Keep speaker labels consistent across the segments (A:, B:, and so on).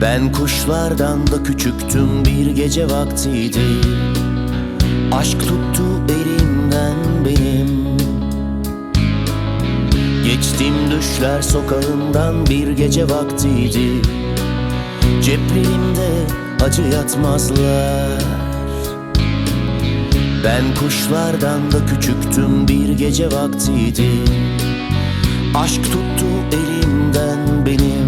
A: Ben kuşlardan da küçüktüm bir gece vaktiydi. Aşk tuttu elimden benim. Geçtim düşler sokağından bir gece vaktiydi. Ceplerimde acı yatmazlar. Ben kuşlardan da küçüktüm bir gece vaktiydi. Aşk tuttu elimden benim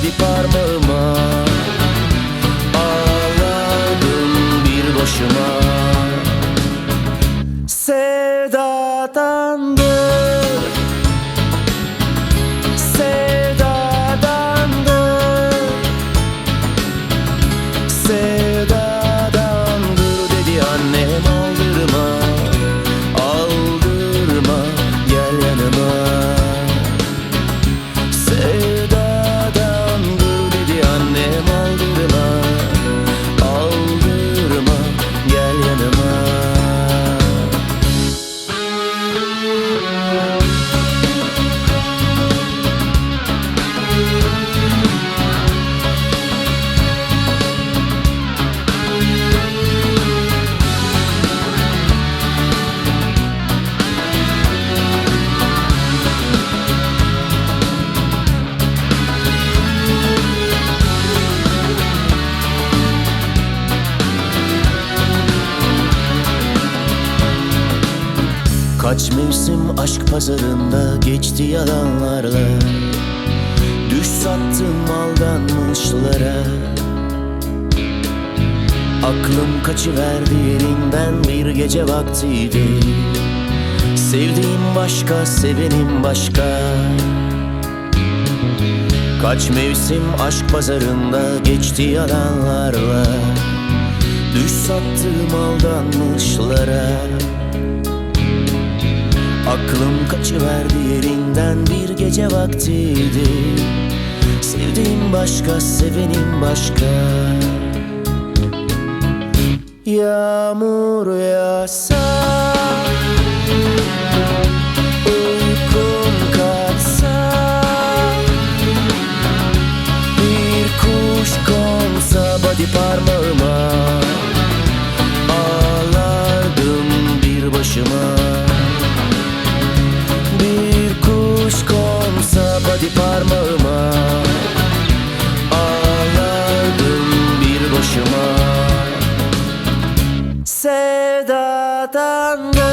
A: body parmağıma. Ağlardım bir başıma. Sevdadandır Kaç mevsim aşk pazarında geçti yalanlarla. Düş sattım aldanmışlara Aklım kaçıverdi yerinden bir gece vaktiydi. Sevdiğim başka, sevenim başka. Kaç mevsim aşk pazarında geçti yalanlarla. Düş sattım aldanmışlara Aklım kaçıverdi yerinden bir gece vaktiydi. Sevdiğim başka, sevenim başka. Yağmur yağsa Uykum kaçsa Bir kuş konsa body parmağıma Satan